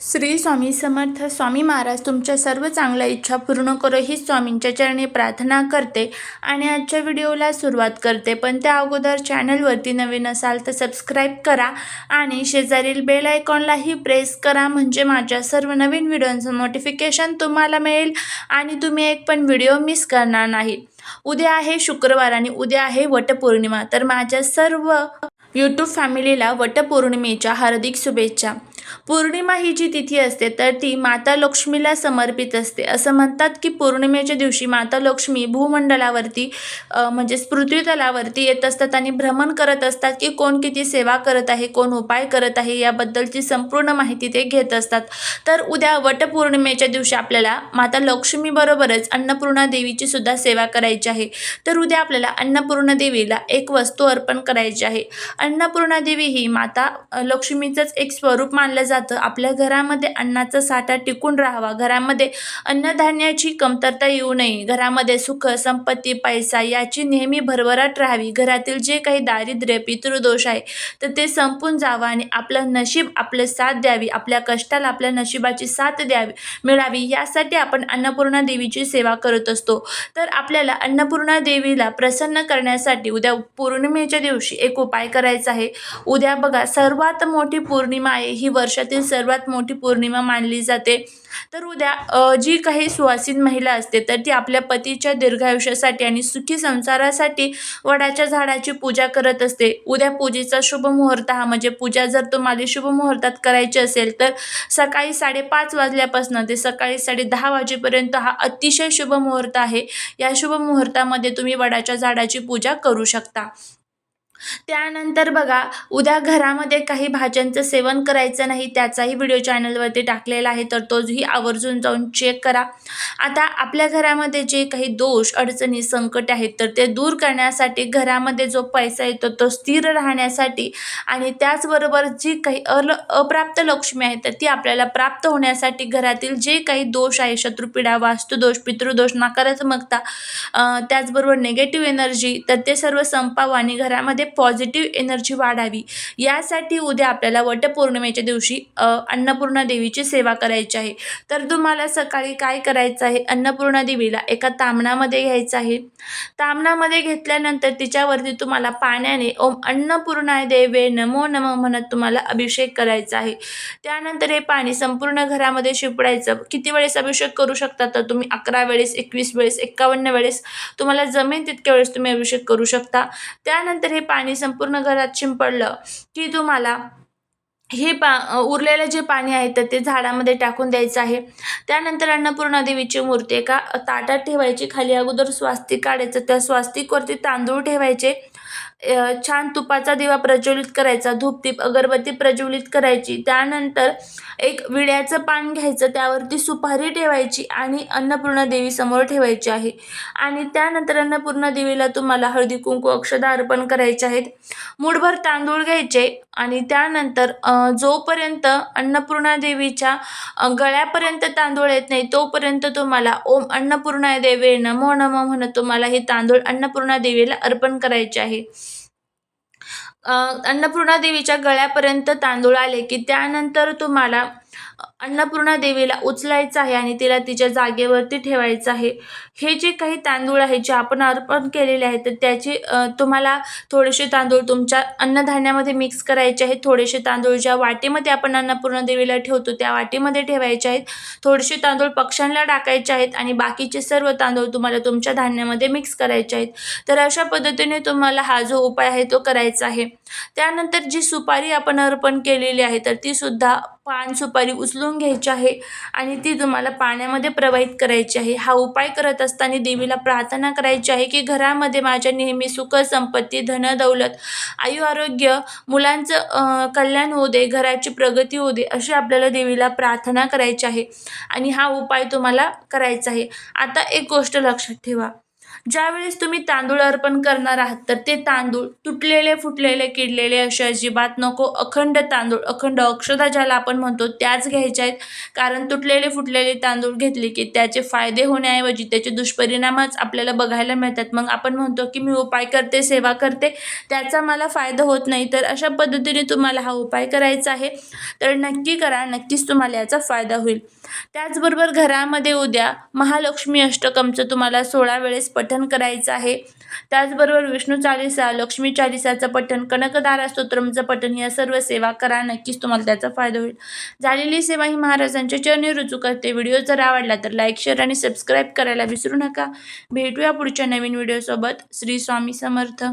श्री स्वामी समर्थ स्वामी महाराज तुमच्या सर्व चांगल्या इच्छा पूर्ण करो ही स्वामींच्या चरणी प्रार्थना करते आणि आजच्या व्हिडिओला सुरुवात करते. पण त्या अगोदर चॅनलवरती नवीन असाल तर सबस्क्राईब करा आणि शेजारील बेल आयकॉनलाही प्रेस करा म्हणजे माझ्या सर्व नवीन व्हिडिओंचं नोटिफिकेशन तुम्हाला मिळेल आणि तुम्ही एक पण व्हिडिओ मिस करणार नाही. उद्या आहे शुक्रवार आणि उद्या आहे वटपौर्णिमा. तर माझ्या सर्व यूट्यूब फॅमिलीला वटपौर्णिमेच्या हार्दिक शुभेच्छा. पौर्णिमा ही जी तिथी असते तर ती माता लक्ष्मीला समर्पित असते. असं म्हणतात की पौर्णिमेच्या दिवशी माता लक्ष्मी भूमंडलावरती म्हणजेच पृथ्वीतलावरती येत असतात आणि भ्रमण करत असतात की कोण किती सेवा करत आहे कोण उपाय करत आहे याबद्दलची संपूर्ण माहिती ते घेत असतात. तर उद्या वटपौर्णिमेच्या दिवशी आपल्याला माता लक्ष्मीबरोबरच अन्नपूर्णा देवीची सुद्धा सेवा करायची आहे. तर उद्या आपल्याला अन्नपूर्णा देवीला एक वस्तू अर्पण करायची आहे. अन्नपूर्णा देवी ही माता लक्ष्मीचंच एक स्वरूप मानलं जातं. आपल्या घरामध्ये अन्नाचा साठा टिकून राहावा. घरामध्ये अन्नधान्याची कमतरता येऊ नये. घरामध्ये सुख संपत्ती पैसा याची नेहमी भरभराट राहावी. घरातील जे काही दारिद्र्य पितृदोष आहे तर ते संपून जावं आणि आपलं नशीब आपलं साथ द्यावी. आपल्या कष्टाला आपल्या नशिबाची साथ द्यावी मिळावी. यासाठी आपण अन्नपूर्णा देवीची सेवा करत असतो. तर आपल्याला अन्नपूर्णा देवीला प्रसन्न करण्यासाठी उद्या पौर्णिमेच्या दिवशी एक उपाय करायचा आहे. उद्या बघा सर्वात मोठी पौर्णिमा आहे. ही वर्षातील सर्वात मोठी पौर्णिमा मानली जाते. तर उद्या जी काही सुवासिन महिला असते तर ती आपल्या पतीच्या दीर्घायुष्यासाठी आणि सुखी संसारासाठी वडाच्या झाडाची पूजा करत असते. उद्या पूजेचा शुभ मुहूर्त हा म्हणजे पूजा जर तुम्हाला शुभ मुहूर्तात करायची असेल तर सकाळी साडेपाच वाजल्यापासून ते सकाळी साडे दहा वाजेपर्यंत हा अतिशय शुभ मुहूर्त आहे. या शुभ मुहूर्तामध्ये तुम्ही वडाच्या झाडाची पूजा करू शकता. त्यानंतर बघा उद्या घरामध्ये काही भाज्यांचं सेवन करायचं नाही त्याचाही व्हिडिओ चॅनलवरती टाकलेला आहे तर तोही आवर्जून जाऊन चेक करा. आता आपल्या घरामध्ये जे काही दोष अडचणी संकट आहेत तर ते दूर करण्यासाठी घरामध्ये जो पैसा येतो तो स्थिर राहण्यासाठी आणि त्याचबरोबर जी काही अल अप्राप्त लक्ष्मी आहे तर ती आपल्याला प्राप्त होण्यासाठी घरातील जे काही दोष आहे शत्रुपीडा वास्तुदोष पितृदोष नकारात्मकता त्याचबरोबर निगेटिव्ह एनर्जी तर ते सर्व संपावं आणि घरामध्ये पॉझिटिव्ह एनर्जी वाढावी. यासाठी उद्या आपल्याला वटपौर्णिमेच्या दिवशी अन्नपूर्णा देवीची सेवा करायची आहे. तर तुम्हाला सकाळी काय करायचं आहे? अन्नपूर्णा देवीला एका तामणामध्ये घ्यायचं आहे. तामणामध्ये घेतल्यानंतर तिच्यावरती तुम्हाला पाण्याने ओम अन्नपूर्णा देवे नमो नम म्हणत तुम्हाला अभिषेक करायचा आहे. त्यानंतर हे पाणी संपूर्ण घरामध्ये शिपडायचं. किती वेळेस अभिषेक करू शकता? तर तुम्ही अकरा वेळेस एकवीस वेळेस एक्कावन्न वेळेस तुम्हाला जमेल तितक्या वेळेस तुम्ही अभिषेक करू शकता. त्यानंतर हे पाणी संपूर्ण घरात शिंपडलं की तुम्हाला हे पा उरलेलं जे पाणी आहे तर ते झाडामध्ये टाकून द्यायचं आहे. त्यानंतर अन्नपूर्णा देवीची मूर्ती एका ताटात ठेवायची. खाली अगोदर स्वास्तिक काढायचं. त्या स्वास्तिकवरती तांदूळ ठेवायचे. छान तुपाचा दिवा प्रज्वलित करायचा धूपदीप अगरबत्ती प्रज्वलित करायची. त्यानंतर एक विड्याचं पान घ्यायचं त्यावरती सुपारी ठेवायची आणि अन्नपूर्णा देवी समोर ठेवायची आहे. आणि त्यानंतर अन्नपूर्णा देवीला तुम्हाला हळदी कुंकू अक्षदा अर्पण करायचे आहेत. मूठभर तांदूळ घ्यायचे आणि त्यानंतर जोपर्यंत अन्नपूर्णा देवीच्या गळ्यापर्यंत तांदूळ येत नाही तोपर्यंत तुम्हाला ओम अन्नपूर्णा देवे नमो नमो म्हणत तुम्हाला हे तांदूळ अन्नपूर्णा देवीला अर्पण करायचे आहे. अन्नपूर्णा देवीच्या गळ्यापर्यंत तांदूळ आले की त्यानंतर तुम्हाला अन्नपूर्णा देवीला उचलायचं आहे आणि तिला तिच्या जागेवरती ठेवायचं आहे. हे जे काही तांदूळ आहे जे आपण अर्पण केलेले आहेत तर त्याची तुम्हाला थोडेसे तांदूळ तुमच्या अन्नधान्यामध्ये मिक्स करायचे आहेत. थोडेसे तांदूळ ज्या वाटीमध्ये आपण अन्नपूर्णा देवीला ठेवतो त्या वाटीमध्ये ठेवायचे आहेत. थोडेसे तांदूळ पक्ष्यांना टाकायचे आहेत आणि बाकीचे सर्व तांदूळ तुम्हाला तुमच्या धान्यामध्ये मिक्स करायचे आहेत. तर अशा पद्धतीने तुम्हाला हा जो उपाय आहे तो करायचा आहे. त्यानंतर जी सुपारी आपण अर्पण केलेली आहे तर ती सुद्धा पान सुपारी उचलून घ्यायची आहे आणि ती तुम्हाला पाण्यामध्ये प्रवाहित करायची आहे. हा उपाय करत असताना देवीला प्रार्थना करायची आहे की घरामध्ये माझ्या नेहमी सुख संपत्ती धन दौलत आयु आरोग्य मुलांचं कल्याण होऊ दे घराची प्रगती होऊ दे अशी आपल्याला देवीला प्रार्थना करायची आहे. आणि हा उपाय तुम्हाला करायचा आहे. आता एक गोष्ट लक्षात ठेवा. ज्यावेळेस तुम्ही तांदूळ अर्पण करणार आहात तर ते तांदूळ तुटलेले फुटलेले किडलेले असे अजिबात नको. अखंड तांदूळ अखंड अक्षदा ज्याला आपण म्हणतो त्याच घ्यायच्या आहेत. कारण तुटलेले फुटलेले तांदूळ घेतले की त्याचे फायदे होण्याऐवजी त्याचे दुष्परिणामच आपल्याला बघायला मिळतात. मग आपण म्हणतो की मी उपाय करते सेवा करते त्याचा मला फायदा होत नाही. तर अशा पद्धतीने तुम्हाला हा उपाय करायचा आहे. तर नक्की करा नक्कीच तुम्हाला याचा फायदा होईल. त्याचबरोबर घरामध्ये उद्या महालक्ष्मी अष्टकमचं तुम्हाला सोळा वेळेस पठण करायचं आहे. त्याचबरोबर विष्णू चालिसा लक्ष्मी चालिसाचं पठण कनकदारा स्तोत्रमचं पठण या सर्व सेवा करा. नक्कीच तुम्हाला त्याचा फायदा होईल. झालेली सेवा ही महाराजांच्या चरणी रुजू करते. व्हिडिओ जर आवडला तर लाईक शेअर आणि सबस्क्राईब करायला विसरू नका. भेटूया पुढच्या नवीन व्हिडिओसोबत. श्री स्वामी समर्थ.